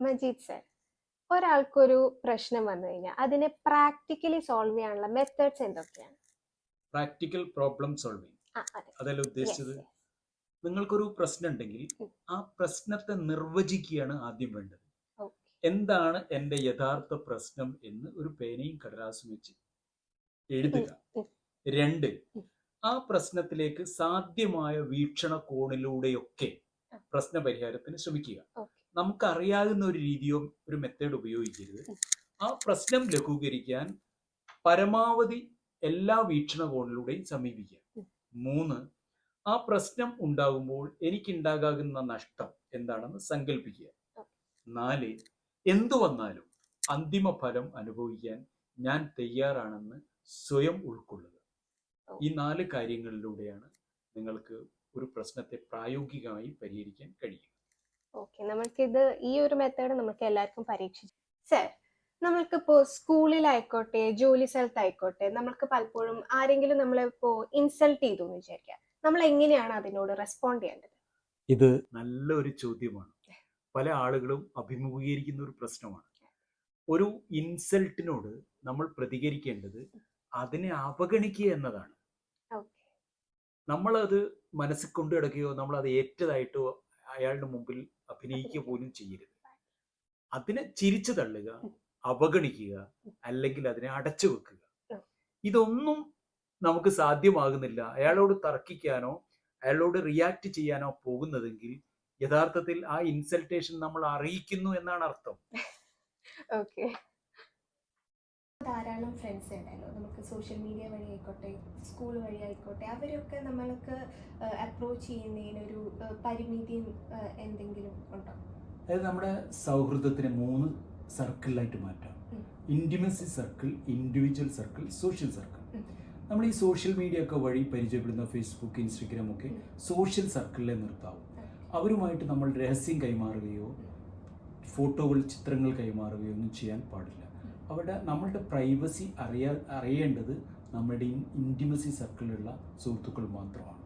Majeed sir ഒരാൾക്കൊരു പ്രശ്നം വന്നു കഴിഞ്ഞാൽ അതിനെ പ്രാക്ടിക്കലി സോൾവ് ചെയ്യാനുള്ള മെത്തേഡ്സ് എന്തൊക്കെയാണ് പ്രാക്ടിക്കൽ പ്രോബ്ലം സോൾവിങ്. അതല്ല ഉദ്ദേശിച്ചത്. നിങ്ങൾക്കൊരു പ്രശ്നം ഉണ്ടെങ്കിൽ ആ പ്രശ്നത്തെ നിർവചിക്കുകയാണ് ആദ്യം വേണ്ടത്. എന്താണ് എന്റെ യഥാർത്ഥ പ്രശ്നം എന്ന് ഒരു പേനയും കടലാസും വെച്ച് എഴുതുക രണ്ട് ആ പ്രശ്നത്തിലേക്ക് സാധ്യമായ വീക്ഷണ കോണിലൂടെയൊക്കെ ആ. പ്രശ്ന പരിഹാരത്തിന് ശ്രമിക്കുക. നമുക്കറിയാവുന്ന ഒരു രീതിയോ ഒരു മെത്തേഡ് ഉപയോഗിക്കരുത് ആ പ്രശ്നം ലഘൂകരിക്കാൻ പരമാവധി എല്ലാ വീക്ഷണകോണിലൂടെയും സമീപിക്കുക ഉം. മൂന്ന് ആ പ്രശ്നം ഉണ്ടാകുമ്പോൾ എനിക്കുണ്ടാകാകുന്ന നഷ്ടം എന്താണെന്ന് സങ്കല്പിക്കുക നാല് എന്തു വന്നാലും അന്തിമ ഫലം അനുഭവിക്കാൻ ഞാൻ തയ്യാറാണെന്ന് സ്വയം ഉൾക്കൊള്ളുക. ഈ നാല് കാര്യങ്ങളിലൂടെയാണ് നിങ്ങൾക്ക് ഒരു പ്രശ്നത്തെ പ്രായോഗികമായി പരിഹരിക്കാൻ കഴിയും ഓക്കെ നമ്മൾക്കിത് ഈ ഒരു മെത്തേഡ് നമുക്ക് എല്ലാവർക്കും പരീക്ഷിച്ചു സർ നമ്മൾക്കിപ്പോൾ സ്കൂളിലായിക്കോട്ടെ ജോലി സ്ഥലത്തായിക്കോട്ടെ നമ്മൾക്ക് പലപ്പോഴും ആരെങ്കിലും നമ്മളെ ഇപ്പോൾ ഇൻസൾട്ട് ചെയ്തു എന്ന് വിചാരിക്കുക. നമ്മൾ എങ്ങനെയാണ് അതിനോട് റെസ്പോണ്ട് ചെയ്യേണ്ടത്? ഇത് നല്ലൊരു ചോദ്യമാണ്. പല ആളുകളും അഭിമുഖീകരിക്കുന്ന ഒരു പ്രശ്നമാണ്. ഒരു ഇൻസൾട്ടിനോട് നമ്മൾ പ്രതികരിക്കേണ്ടത് അതിനെ അവഗണിക്കുക എന്നതാണ്. നമ്മളത് മനസ്സിൽ കൊണ്ടു കിടക്കുകയോ നമ്മൾ അത് ഏറ്റതായിട്ടോ അയാളുടെ മുമ്പിൽ അഭിനയിക്കുക പോലും ചെയ്യരുത്. അതിനെ ചിരിച്ചു തള്ളുക അവഗണിക്കുക അല്ലെങ്കിൽ അതിനെ അടച്ചു വെക്കുക. ഇതൊന്നും നമുക്ക് സാധ്യമാകുന്നില്ല. അയാളോട് തർക്കിക്കാനോ അയാളോട് റിയാക്ട് ചെയ്യാനോ പോകുന്നതെങ്കിൽ യഥാർത്ഥത്തിൽ ആ ഇൻസൾട്ടേഷൻ നമ്മൾ അറിയിക്കുന്നു എന്നാണ് അർത്ഥം. ധാരാളം ഫ്രണ്ട്സ് ഉണ്ടല്ലോ. നമുക്ക് സോഷ്യൽ മീഡിയ വഴി ആയിക്കോട്ടെ സ്കൂൾ വഴി ആയിക്കോട്ടെ അവരൊക്കെ നമ്മൾക്ക് അപ്രോച്ച് ചെയ്യുന്നതിനൊരു ഒരു പരിമിതിയും എന്തെങ്കിലും ഉണ്ടോ? അതായത് നമ്മുടെ സൗഹൃദത്തിനെ മൂന്ന് സർക്കിളിലായിട്ട് മാറ്റാം. Intimacy circle individual circle social circle നമ്മൾ ഈ സോഷ്യൽ മീഡിയ ഒക്കെ വഴി പരിചയപ്പെടുന്ന ഫേസ്ബുക്ക് ഇൻസ്റ്റഗ്രാം ഒക്കെ സോഷ്യൽ സർക്കിളിലെ നിർത്താവും. അവരുമായിട്ട് നമ്മൾ രഹസ്യം കൈമാറുകയോ ഫോട്ടോകൾ ചിത്രങ്ങൾ കൈമാറുകയോ ഒന്നും ചെയ്യാൻ പാടില്ല. അവിടെ നമ്മളുടെ പ്രൈവസി അറിയാ അറിയേണ്ടത് നമ്മുടെ ഇന്റിമസി സർക്കിളിലുള്ള സുഹൃത്തുക്കൾ മാത്രമാണ്.